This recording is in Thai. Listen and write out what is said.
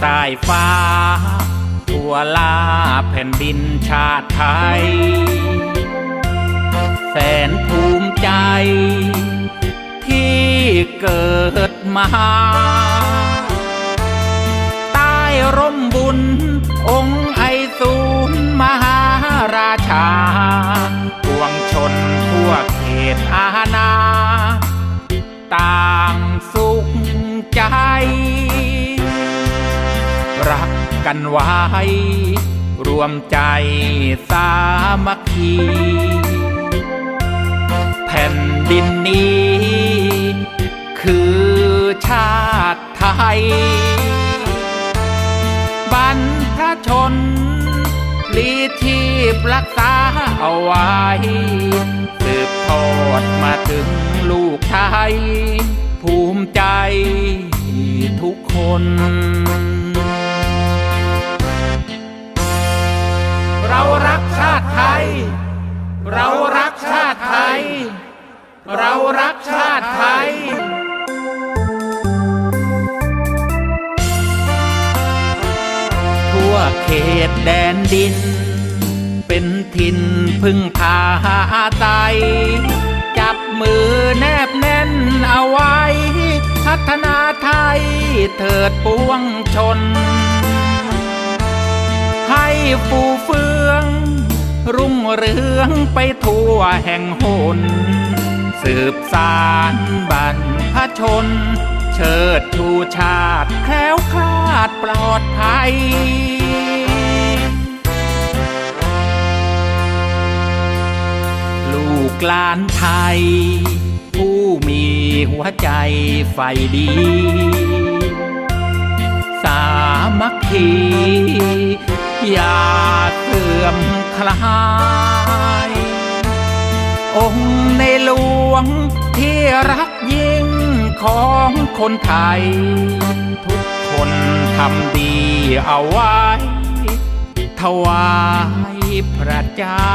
ใต้ฟ้าทั่วลาแผ่นดินชาติไทย แสนภูมิใจ ที่เกิดมาใต้ร่มบุญ องค์ไอศูนย์มหาราชาปวงชนทั่วเขตอาณาต่างสุ กันไว้ รวมใจสามัคคี แผ่นดินนี้ คือชาติไทย บรรพชนลีทีพรักษาเอาไว้ สืบทอดมาถึงลูกไทย ภูมิใจทุกคน เรารักชาติไทย ทั่วเขตแดนดิน เป็นถิ่นพึ่งพาอาศัยจับมือแนบแน่นเอาไว้ พัฒนาไทยเถิดปวงชน ให้ฟูเฟือง รุ่งเรืองไปทั่วแห่งหน สืบสารบรรพชน เชิดชูชาติแคล้วคลาดปลอดภัยลูกหลานไทย ผู้มีหัวใจใฝ่ดี สามัคคี อย่าเสื่อมคลาย องค์ในหลวง ที่รักยิ่งของคนไทย ทุกคนทำดีเอาไว้ ถวายพระเจ้า